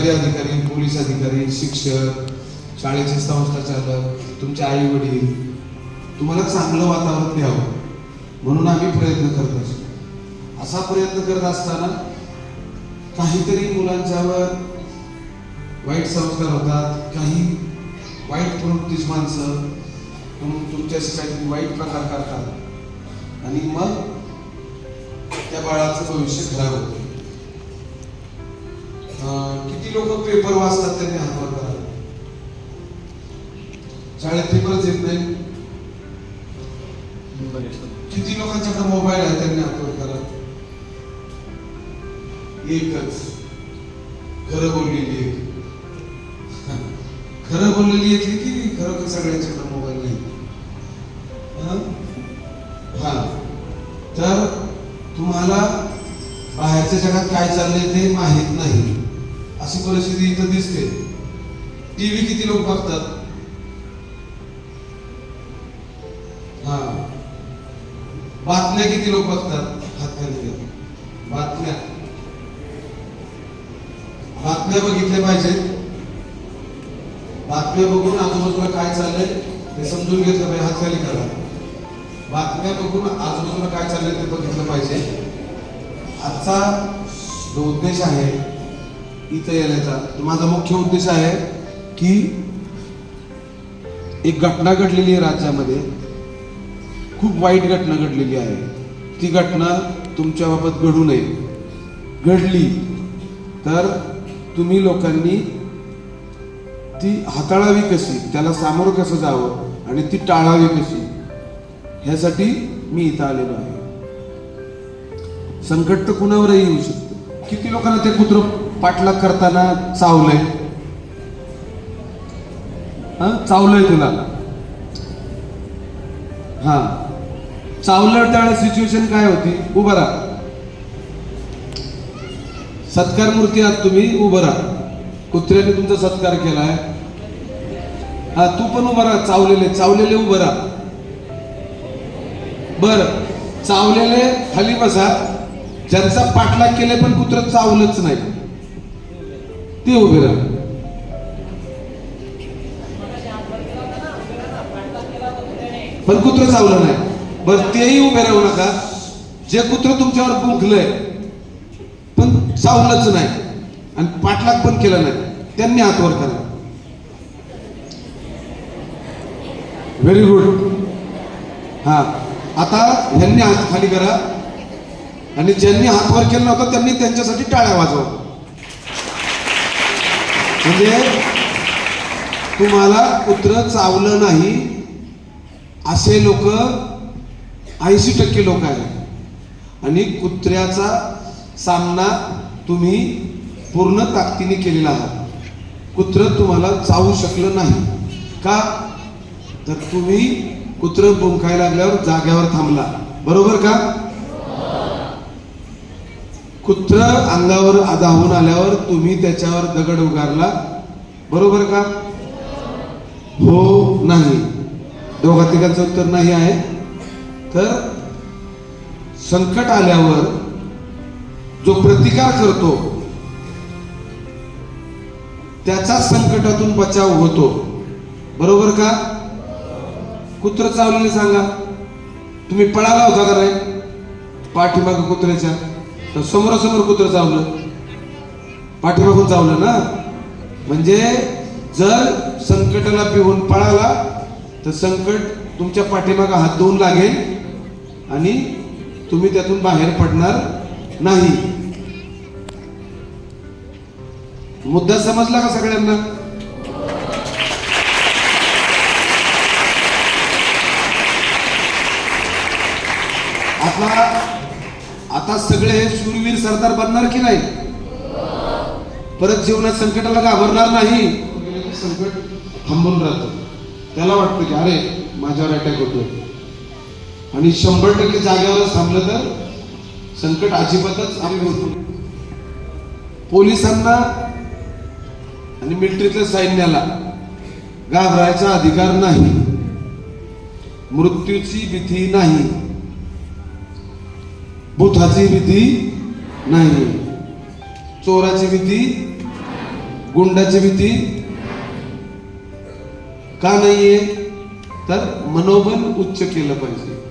सरकारी अधिकारी पोलीस अधिकारी शिक्षक शाळेचे संस्था चालक तुमचे आई वडील तुम्हाला चांगलं वातावरण द्यावं म्हणून आम्ही प्रयत्न करत असतो. असा प्रयत्न करत असताना काहीतरी मुलांच्यावर वाईट संस्कार होतात काही वाईट प्रवृत्तीची माणसं तुम तुमच्याशी काहीतरी वाईट प्रकार करतात. आणि मग त्या बाळाचं भविष्य खराब होतं. किती लोक पेपर वाचतात त्यांनी हातवर करा शाळेत पेपरच येत नाही. किती लोकांच्याकडे मोबाईल आहे त्यांनी हातवर करा एकच. खरं बोललेली एक. खरं बोललेली एक की खरं सगळ्यांच्याकडे मोबाईल नाही. हा. तर तुम्हाला बाहेरच्या जगात काय चाललंय ते माहीत नाही. अशी परिस्थिती इथं दिसते. टीव्ही किती लोक बघतात? हा. बातम्या किती लोक बघतात? हात खाली बातम्या. बातम्या बघितल्या पाहिजेत. बातम्या बघून आजूबाजूला काय चाललंय ते समजून घेतलं पाहिजे. हात खाली करा. बातम्या बघून आजूबाजूला काय चाललंय ते बघितलं पाहिजे. आजचा जो उद्देश आहे इथं येण्याचा माझा मुख्य उद्देश आहे की एक घटना घडलेली आहे राज्यामध्ये. खूप वाईट घटना घडलेली आहे. ती घटना तुमच्याबाबत घडू नये. घडली तर तुम्ही लोकांनी ती हाताळावी कशी? त्याला सामोरं कसं जावं? आणि ती टाळावी कशी? ह्यासाठी मी इथं आलेलो आहे. संकट तर कुणावरही येऊ शकतं. किती लोकांना ते कुत्र पाठलाग करताना चावलंय. हा? चावलंय तुला. हा. चावलं त्यावेळेस सिच्युएशन काय होती? उभं राहा. सत्कार मूर्ती आहात तुम्ही उभं राहा. कुत्र्याने तुमचा सत्कार केलाय. हा तू पण उभं राहा चावलेले. चावलेले उभं राहा. बर. चावलेले खाली बसा. ज्यांचा पाठलाग केले पण कुत्र चावलंच नाही ते उभे राहा. पण कुत्र चावलं नाही. बर तेही उभे राहू नका. जे कुत्र तुमच्यावर भुंकलंय पण चावलंच नाही. आणि पाठलाग पण केला नाही. त्यांनी हातवर करा. व्हेरी गुड हा. आता ह्यांनी हात खाली करा. आणि ज्यांनी हात वर केला नव्हता त्यांनी त्यांच्यासाठी टाळ्या वाजवा. म्हणजे तुम्हाला कुत्र चावलं नाही असे लोक ऐंशी टक्के लोक आहेत. आणि कुत्र्याचा सामना तुम्ही पूर्ण ताकदीने केलेला आहात. कुत्र तुम्हाला चावू शकलं नाही. का? तर तुम्ही कुत्र बुंकायला लागल्यावर जाग्यावर थांबला. बरोबर का? कुत्र अंगावर धावून आल्यावर तुम्ही त्याच्यावर दगड उगारला. बरोबर का? हो नाही. दोघा तिघांचं उत्तर नाही आहे. तर संकट आल्यावर जो प्रतिकार करतो त्याचा संकटातून बचाव होतो. बरोबर का? कुत्र चावलेले सांगा. तुम्ही पळाला होता का नाही? पाठीमाग कुत्र्याच्या? तर समोरासमोर कुत्र चावलं? पाठीमागून चावलं ना? म्हणजे जर संकटाला पिऊन पळाला तर संकट तुमच्या पाठीमाग हात धुवून लागेल आणि तुम्ही त्यातून बाहेर पडणार नाही. मुद्दा समजला का सगळ्यांना? आता आता सगळे हे शूरवीर सरदार बनणार की नाही? परत जीवनात संकटाला घाबरणार नाही. संकट थांबून राहतं. त्याला वाटतं की अरे माझ्यावर अटॅक होतोय. आणि शंभर टक्के जागेवरच थांबलं तर संकट अजिबातच आम्ही होतो पोलिसांना आणि मिलिटरीतल्या सैन्याला घाबरायचा अधिकार नाही. मृत्यूची भीती नाही. भूताची भीती नाही. चोराची भीती गुंडाची भीती का नाहीये? तर मनोबल उच्च केलं पाहिजे.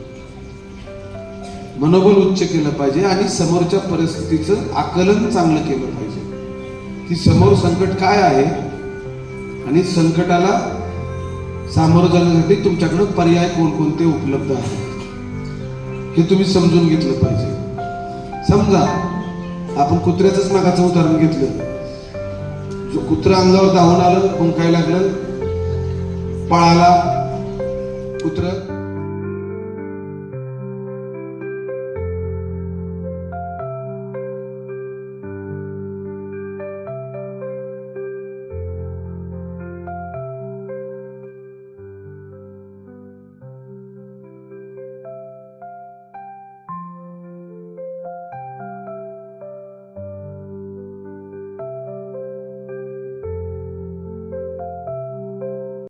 मनोबल उच्च केलं पाहिजे आणि समोरच्या परिस्थितीचं आकलन चांगलं केलं पाहिजे. की समोर संकट काय आहे? आणि संकटाला सामोरं जाण्यासाठी तुमच्याकडं पर्याय कोणकोणते उपलब्ध आहेत? हे तुम्ही समजून घेतलं पाहिजे. समजा आपण कुत्र्याचंच मागाचं उदाहरण घेतलं. जो कुत्रा अंगावर धावून आलं मग काय लागलं पळाला कुत्र